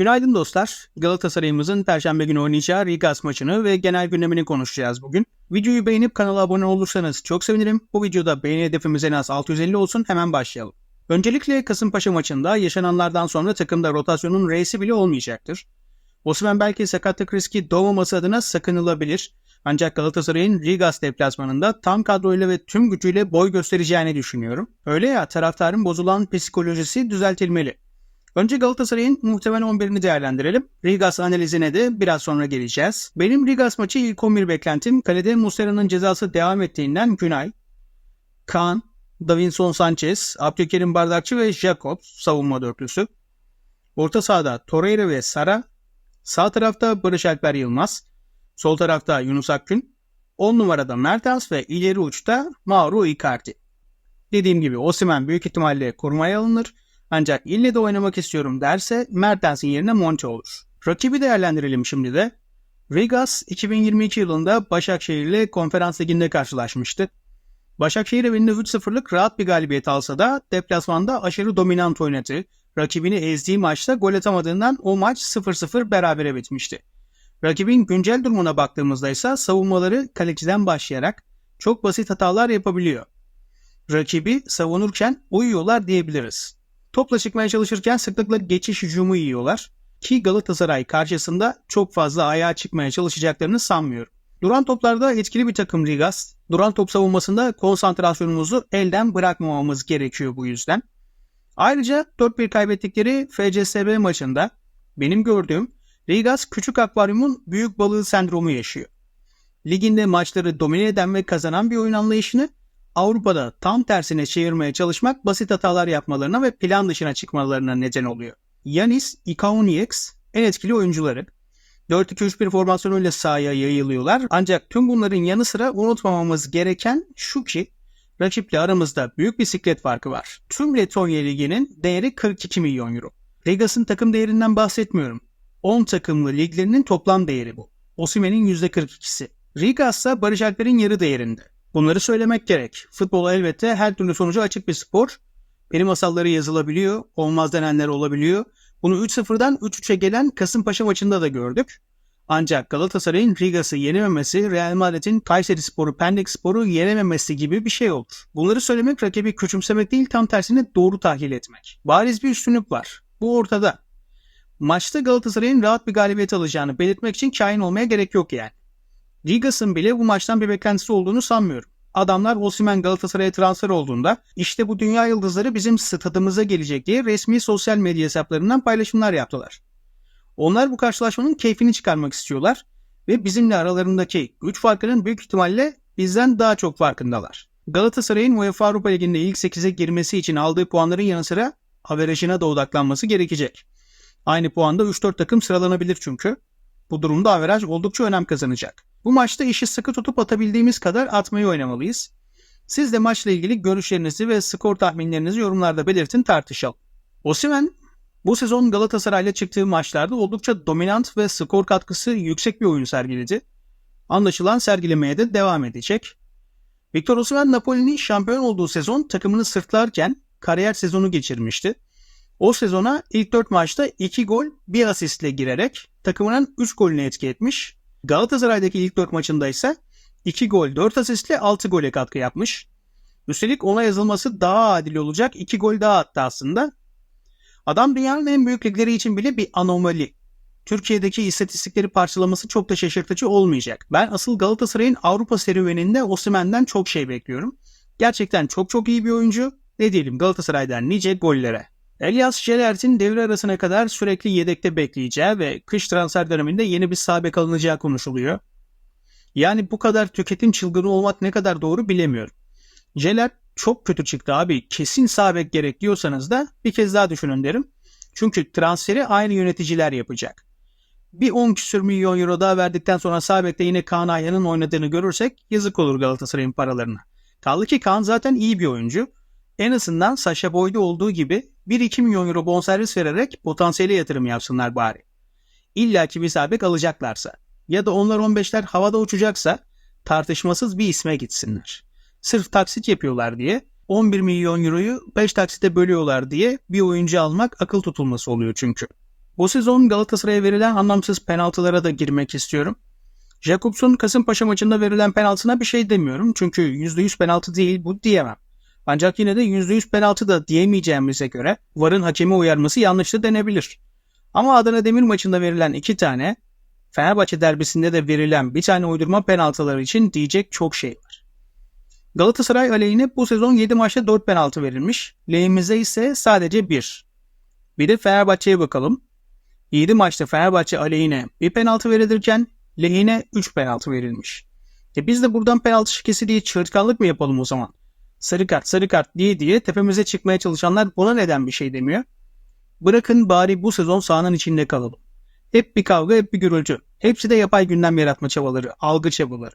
Günaydın dostlar. Galatasaray'ımızın Perşembe günü oynayacağı Rigas maçını ve genel gündemini konuşacağız bugün. Videoyu beğenip kanala abone olursanız çok sevinirim. Bu videoda beğeni hedefimiz en az 650 olsun hemen başlayalım. Öncelikle Kasımpaşa maçında yaşananlardan sonra takımda rotasyonun reisi bile olmayacaktır. Osimhen belki sakatlık riski doğmaması adına sakınılabilir. Ancak Galatasaray'ın Rigas deplasmanında tam kadroyla ve tüm gücüyle boy göstereceğini düşünüyorum. Öyle ya taraftarın bozulan psikolojisi düzeltilmeli. Önce Galatasaray'ın muhtemel 11'ini değerlendirelim. Rigas analizine de biraz sonra geleceğiz. Benim Rigas maçı ilk 11 beklentim kalede Muslera'nın cezası devam ettiğinden Günay, Kaan, Davinson Sanchez, Abdülkerim Bardakçı ve Jacob savunma dörtlüsü. Orta sahada Torreira ve Sara, sağ tarafta Barış Alper Yılmaz, sol tarafta Yunus Akgün, 10 numarada Mertens ve ileri uçta Mauro Icardi. Dediğim gibi Osimhen büyük ihtimalle korumaya alınır. Ancak ille de oynamak istiyorum derse Mertens'in yerine Monte olur. Rakibi değerlendirelim şimdi de. Rigas 2022 yılında Başakşehir ile konferans liginde karşılaşmıştı. Başakşehir evinde 3-0'lık rahat bir galibiyet alsa da deplasmanda aşırı dominant oynadı. Rakibini ezdiği maçta gol atamadığından o maç 0-0 berabere bitmişti. Rakibin güncel durumuna baktığımızda ise savunmaları kaleciden başlayarak çok basit hatalar yapabiliyor. Rakibi savunurken uyuyorlar diyebiliriz. Topla çıkmaya çalışırken sıklıkla geçiş hücumu yiyorlar. Ki Galatasaray karşısında çok fazla ayağa çıkmaya çalışacaklarını sanmıyorum. Duran toplarda etkili bir takım Rigas. Duran top savunmasında konsantrasyonumuzu elden bırakmamamız gerekiyor bu yüzden. Ayrıca 4-1 kaybettikleri FCSB maçında benim gördüğüm Rigas küçük akvaryumun büyük balığı sendromu yaşıyor. Liginde maçları domine eden ve kazanan bir oyun anlayışını Avrupa'da tam tersine çevirmeye çalışmak basit hatalar yapmalarına ve plan dışına çıkmalarına neden oluyor. Yanis, Ikaonieks en etkili oyuncuları. 4-2-3-1 formasyonuyla sahaya yayılıyorlar. Ancak tüm bunların yanı sıra unutmamamız gereken şu ki rakiple aramızda büyük bisiklet farkı var. Tüm Letonya Ligi'nin değeri 42 milyon euro. Rigas'ın takım değerinden bahsetmiyorum. 10 takımlı liglerinin toplam değeri bu. Osimhen'in %42'si. Rigas ise Barış Alper'in yarı değerinde. Bunları söylemek gerek. Futbol elbette her türlü sonuca açık bir spor. Peri masalları yazılabiliyor, olmaz denenler olabiliyor. Bunu 3-0'dan 3-3'e gelen Kasımpaşa maçında da gördük. Ancak Galatasaray'ın Rigas'ı yenememesi, Real Madrid'in Kayseri Sporu, Pendik Sporu yenememesi gibi bir şey olur. Bunları söylemek rakibi küçümsemek değil tam tersine doğru tahlil etmek. Bariz bir üstünlük var. Bu ortada. Maçta Galatasaray'ın rahat bir galibiyet alacağını belirtmek için kain olmaya gerek yok yani. Rigas'ın bile bu maçtan bir beklentisi olduğunu sanmıyorum. Adamlar Osimhen Galatasaray'a transfer olduğunda işte bu dünya yıldızları bizim stadımıza gelecek diye resmi sosyal medya hesaplarından paylaşımlar yaptılar. Onlar bu karşılaşmanın keyfini çıkarmak istiyorlar ve bizimle aralarındaki güç farkının büyük ihtimalle bizden daha çok farkındalar. Galatasaray'ın UEFA Avrupa Ligi'nde ilk 8'e girmesi için aldığı puanların yanı sıra averajına da odaklanması gerekecek. Aynı puanda 3-4 takım sıralanabilir çünkü. Bu durumda averaj oldukça önem kazanacak. Bu maçta işi sıkı tutup atabildiğimiz kadar atmayı oynamalıyız. Siz de maçla ilgili görüşlerinizi ve skor tahminlerinizi yorumlarda belirtin tartışalım. Osimhen bu sezon Galatasaray'la çıktığı maçlarda oldukça dominant ve skor katkısı yüksek bir oyun sergiledi. Anlaşılan sergilemeye de devam edecek. Victor Osimhen Napoli'nin şampiyon olduğu sezon takımını sırtlarken kariyer sezonu geçirmişti. O sezona ilk 4 maçta 2 gol 1 asistle girerek takımının 3 golünü etki etmiş. Galatasaray'daki ilk 4 maçında ise 2 gol 4 asistle 6 gole katkı yapmış. Üstelik ona yazılması daha adil olacak 2 gol daha attı aslında. Adam dünyanın en büyük ligleri için bile bir anomali. Türkiye'deki istatistikleri parçalaması çok da şaşırtıcı olmayacak. Ben asıl Galatasaray'ın Avrupa serüveninde Osimhen'den çok şey bekliyorum. Gerçekten çok çok iyi bir oyuncu. Ne diyelim Galatasaray'dan nice gollere. Elias Gelert'in devre arasına kadar sürekli yedekte bekleyeceği ve kış transfer döneminde yeni bir sahabe alınacağı konuşuluyor. Yani bu kadar tüketim çılgını olmak ne kadar doğru bilemiyorum. Gelert çok kötü çıktı abi. Kesin sabek gerek diyorsanız da bir kez daha düşünün derim. Çünkü transferi aynı yöneticiler yapacak. Bir 10 küsür milyon euro daha verdikten sonra Sabek'te yine Kaan Ayhan'ın oynadığını görürsek yazık olur Galatasaray'ın paralarına. Kaldı ki Kaan zaten iyi bir oyuncu. En azından Sasha Boyd'u olduğu gibi 1-2 milyon euro bonservis vererek potansiyeli yatırım yapsınlar bari. İlla ki bir sabek alacaklarsa ya da onlar 15'ler havada uçacaksa tartışmasız bir isme gitsinler. Sırf taksit yapıyorlar diye 11 milyon euroyu 5 taksite bölüyorlar diye bir oyuncu almak akıl tutulması oluyor çünkü. Bu sezon Galatasaray'a verilen anlamsız penaltılara da girmek istiyorum. Jakobs'un Kasımpaşa maçında verilen penaltısına bir şey demiyorum. Çünkü %100 penaltı değil bu diyemem. Ancak yine de %100 penaltı da diyemeyeceğimize göre VAR'ın hakemi uyarması yanlıştı denebilir. Ama Adana Demir maçında verilen iki tane, Fenerbahçe derbisinde de verilen bir tane uydurma penaltıları için diyecek çok şey var. Galatasaray aleyhine bu sezon 7 maçta 4 penaltı verilmiş. Lehimize ise sadece 1. Bir de Fenerbahçe'ye bakalım. 7 maçta Fenerbahçe aleyhine bir penaltı verilirken lehine 3 penaltı verilmiş. E biz de buradan penaltı şikesi diye çırtkanlık mı yapalım o zaman? Sarı kart sarı kart diye diye tepemize çıkmaya çalışanlar buna neden bir şey demiyor? Bırakın bari bu sezon sahanın içinde kalalım. Hep bir kavga hep bir gürültü. Hepsi de yapay gündem yaratma çabaları, algı çabaları.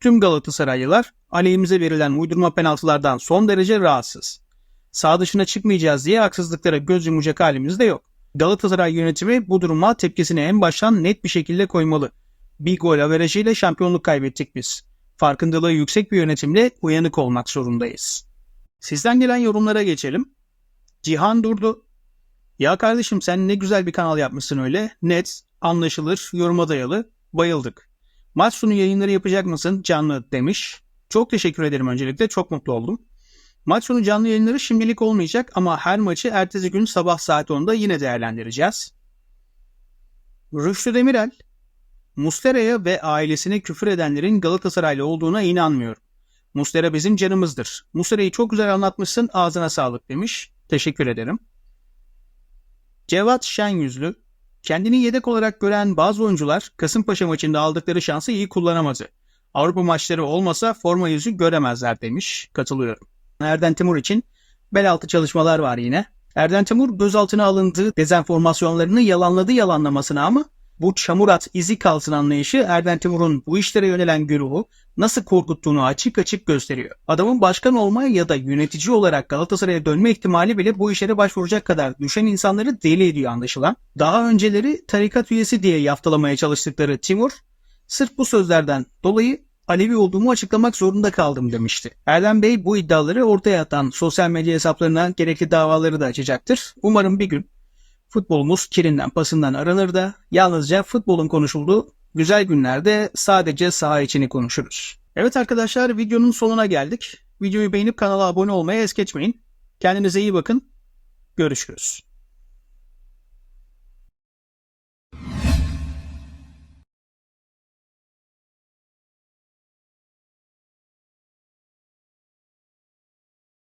Tüm Galatasaraylılar aleyhimize verilen uydurma penaltılardan son derece rahatsız. Sağ dışına çıkmayacağız diye haksızlıklara göz yumacak halimiz de yok. Galatasaray yönetimi bu duruma tepkisini en baştan net bir şekilde koymalı. Bir gol averajıyla şampiyonluk kaybettik biz. Farkındalığı yüksek bir yönetimle uyanık olmak zorundayız. Sizden gelen yorumlara geçelim. Cihan durdu. Ya kardeşim sen ne güzel bir kanal yapmışsın öyle. Net, anlaşılır, yoruma dayalı. Bayıldık. Maç sonu yayınları yapacak mısın canlı demiş. Çok teşekkür ederim öncelikle. Çok mutlu oldum. Maç sonu canlı yayınları şimdilik olmayacak ama her maçı ertesi gün sabah saat 10'da yine değerlendireceğiz. Rüştü Demirel, Mustera'ya ve ailesine küfür edenlerin Galatasaraylı olduğuna inanmıyorum. Mustera bizim canımızdır. Mustera'yı çok güzel anlatmışsın ağzına sağlık demiş. Teşekkür ederim. Cevat Şenyüzlü, kendini yedek olarak gören bazı oyuncular Kasımpaşa maçında aldıkları şansı iyi kullanamadı. Avrupa maçları olmasa forma yüzü göremezler demiş. Katılıyorum. Erden Timur için bel altı çalışmalar var yine. Erden Timur gözaltına alındığı dezenformasyonlarını yalanladı yalanlamasına ama bu çamur at izi kalsın anlayışı Erden Timur'un bu işlere yönelen güruhu nasıl korkuttuğunu açık açık gösteriyor. Adamın başkan olma ya da yönetici olarak Galatasaray'a dönme ihtimali bile bu işlere başvuracak kadar düşen insanları deli ediyor anlaşılan. Daha önceleri tarikat üyesi diye yaftalamaya çalıştıkları Timur, sırf bu sözlerden dolayı Alevi olduğumu açıklamak zorunda kaldım demişti. Erdem Bey bu iddiaları ortaya atan sosyal medya hesaplarına gerekli davaları da açacaktır. Umarım bir gün futbolumuz kirinden pasından aranır da yalnızca futbolun konuşulduğu güzel günlerde sadece saha içini konuşuruz. Evet arkadaşlar videonun sonuna geldik. Videoyu beğenip kanala abone olmaya es geçmeyin. Kendinize iyi bakın. Görüşürüz.